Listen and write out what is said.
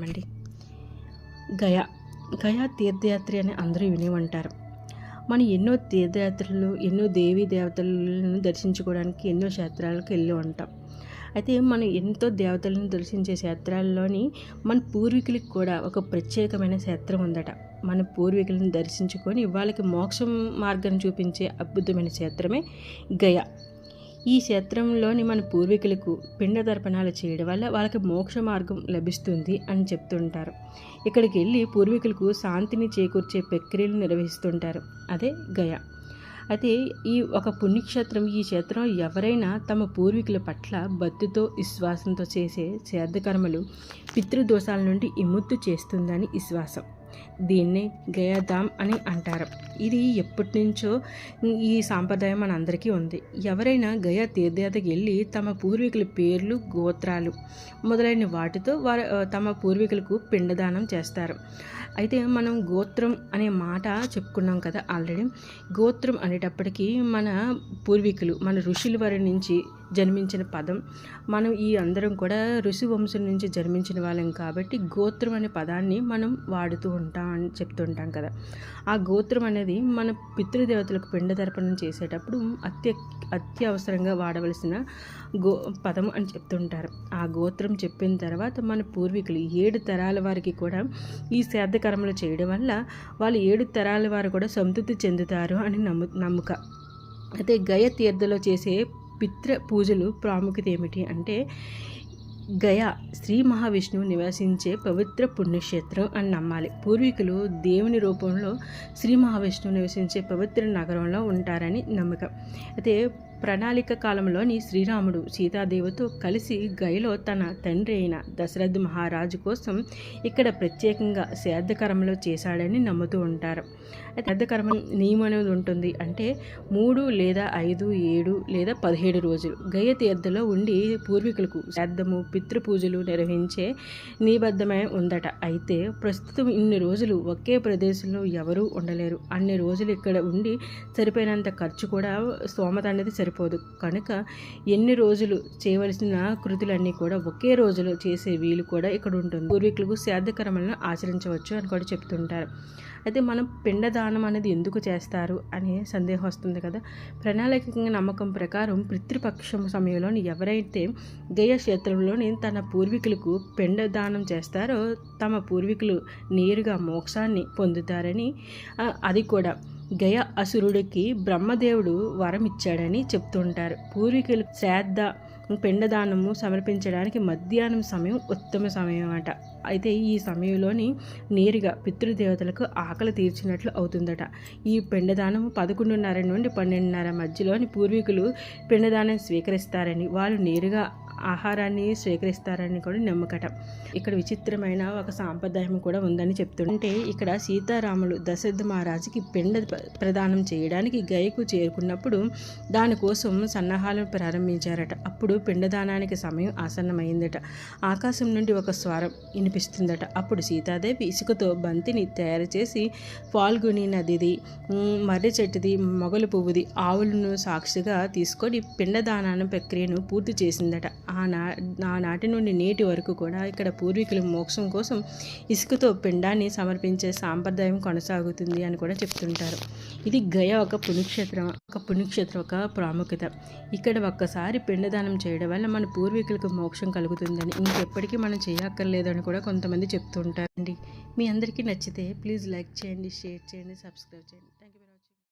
అండి గయా గయా తీర్థయాత్రి అని అందరూ విని ఉంటారు మనం ఎన్నో తీర్థయాత్రలు ఎన్నో దేవీ దేవతలను దర్శించుకోవడానికి ఎన్నో క్షేత్రాలకు వెళ్ళి ఉంటాం. అయితే మనం ఎంతో దేవతలను దర్శించే క్షేత్రాల్లోని మన పూర్వీకులకు కూడా ఒక ప్రత్యేకమైన క్షేత్రం ఉందట. మన పూర్వీకులను దర్శించుకొని వాళ్ళకి మోక్షం మార్గం చూపించే అద్భుతమైన క్షేత్రమే గయా. ఈ క్షేత్రంలోని మన పూర్వీకులకు పిండ తర్పణాలు చేయడం వల్ల వాళ్ళకి మోక్ష మార్గం లభిస్తుంది అని చెప్తుంటారు. ఇక్కడికి వెళ్ళి పూర్వీకులకు శాంతిని చేకూర్చే ప్రక్రియలు నిర్వహిస్తుంటారు. అదే గయ. అయితే ఈ ఒక పుణ్యక్షేత్రం ఈ క్షేత్రం ఎవరైనా తమ పూర్వీకుల పట్ల భక్తితో విశ్వాసంతో చేసే శ్రాద్ధకర్మలు పితృదోషాల నుండి విముక్తి చేస్తుందని విశ్వాసం. దీన్నే గయాధామ్ అని అంటారు. ఇది ఎప్పటి నుంచో ఈ సాంప్రదాయం మన అందరికీ ఉంది. ఎవరైనా గయా తీర్థయాత్రకి వెళ్ళి తమ పూర్వీకుల పేర్లు గోత్రాలు మొదలైన వాటితో వారు తమ పూర్వీకులకు పిండదానం చేస్తారు. అయితే మనం గోత్రం అనే మాట చెప్పుకున్నాం కదా ఆల్రెడీ. గోత్రం అనేటప్పటికీ మన పూర్వీకులు మన ఋషుల వారి నుంచి జన్మించిన పదం. మనం ఈ అందరం కూడా ఋషి వంశం నుంచి జన్మించిన వాళ్ళం కాబట్టి గోత్రం అనే పదాన్ని మనం వాడుతూ ఉంటాం అని చెప్తుంటాం కదా. ఆ గోత్రం అనేది మన పితృదేవతలకు పిండ తర్పణం చేసేటప్పుడు అత్య అత్యవసరంగా వాడవలసిన గో పదం అని చెప్తుంటారు. ఆ గోత్రం చెప్పిన తర్వాత మన పూర్వీకులు ఏడు తరాల వారికి కూడా ఈ శ్రాద్ధ కర్మలు చేయడం వల్ల వాళ్ళు ఏడు తరాల వారు కూడా సంతృప్తి చెందుతారు అని నమ్ము నమ్ముక. అయితే గయ తీర్థలో చేసే పిత్ర పూజలు ప్రాముఖ్యత ఏమిటి అంటే గయా శ్రీ మహావిష్ణువు నివసించే పవిత్ర పుణ్యక్షేత్రం అని నమ్మాలి. పూర్వీకులు దేవుని రూపంలో శ్రీ మహావిష్ణువు నివసించే పవిత్ర నగరంలో ఉంటారని నమ్మకం. అయితే ప్రణాళిక కాలంలోని శ్రీరాముడు సీతాదేవితో కలిసి గయలో తన తండ్రి అయిన దశరథ్ మహారాజు కోసం ఇక్కడ ప్రత్యేకంగా శ్రాద్ధకర్మలు చేశాడని నమ్ముతూ ఉంటారు. అయితే శ్రాద్ధకర్మ నియమం అనేది ఉంటుంది అంటే మూడు లేదా ఐదు ఏడు లేదా పదిహేడు రోజులు గయ తీర్థలో ఉండి పూర్వీకులకు శ్రాద్ధము పితృపూజలు నిర్వహించే నిబద్ధమై ఉందట. అయితే ప్రస్తుతం ఇన్ని రోజులు ఒకే ప్రదేశంలో ఎవరూ ఉండలేరు. అన్ని రోజులు ఇక్కడ ఉండి సరిపోయినంత ఖర్చు కూడా స్తోమత అనేది సరిపోదు కనుక ఎన్ని రోజులు చేయవలసిన కృతులన్నీ కూడా ఒకే రోజులో చేసే వీలు కూడా ఇక్కడ ఉంటుంది పూర్వీకులకు శ్రాద్ధకర్మలను ఆచరించవచ్చు అని కూడా చెప్తుంటారు. అయితే మనం పిండదానం అనేది ఎందుకు చేస్తారు అనే సందేహం వస్తుంది కదా. ప్రణాళికంగా నమ్మకం ప్రకారం పితృపక్షం సమయంలో ఎవరైతే గయ క్షేత్రంలోని తన పూర్వీకులకు పిండదానం చేస్తారో తమ పూర్వీకులు నేరుగా మోక్షాన్ని పొందుతారని అది కూడా గయ అసురుడికి బ్రహ్మదేవుడు వరం ఇచ్చాడని చెప్తుంటారు. పూర్వీకులు శ్రాద్ధ పిండదానము సమర్పించడానికి మధ్యాహ్నం సమయం ఉత్తమ సమయం అట. అయితే ఈ సమయంలోని నేరుగా పితృదేవతలకు ఆకలి తీర్చినట్లు అవుతుందట. ఈ పిండదానం పదకొండున్నర నుండి పన్నెండున్నర మధ్యలోని పూర్వీకులు పిండదానం స్వీకరిస్తారని వాళ్ళు నేరుగా ఆహారాన్ని స్వీకరిస్తారని కూడా నమ్మకట. ఇక్కడ విచిత్రమైన ఒక సాంప్రదాయం కూడా ఉందని చెప్తుంటే ఇక్కడ సీతారాములు దశరథ మహారాజుకి పిండ ప్రదానం చేయడానికి గయకు చేరుకున్నప్పుడు దానికోసం సన్నాహాలను ప్రారంభించారట. అప్పుడు పిండదానానికి సమయం ఆసన్నమైందట. ఆకాశం నుండి ఒక స్వరం వినిపిస్తుందట. అప్పుడు సీతాదేవి ఇసుకతో బంతిని తయారు చేసి పాల్గొని నదిది మర్రి చెట్టుది మొగలు పువ్వుది ఆవులను సాక్షిగా తీసుకొని పిండదానాన్ని ప్రక్రియను పూర్తి చేసిందట. ఆనా ఆనాటి నుండి నేటి వరకు కూడా ఇక్కడ పూర్వీకులు మోక్షం కోసం ఇసుకతో పిండాన్ని సమర్పించే సాంప్రదాయం కొనసాగుతుంది అని కూడా చెప్తుంటారు. ఇది గయ ఒక పుణ్యక్షేత్రం ఒక పుణ్యక్షేత్రం ఒక ప్రాముఖ్యత. ఇక్కడ ఒక్కసారి పిండదానం చేయడం వల్ల మన పూర్వీకులకు మోక్షం కలుగుతుందని ఇంకెప్పటికీ మనం చేయక్కర్లేదని కూడా కొంతమంది చెప్తుంటారండి. మీ అందరికీ నచ్చితే ప్లీజ్ లైక్ చేయండి షేర్ చేయండి సబ్స్క్రైబ్ చేయండి. Thank you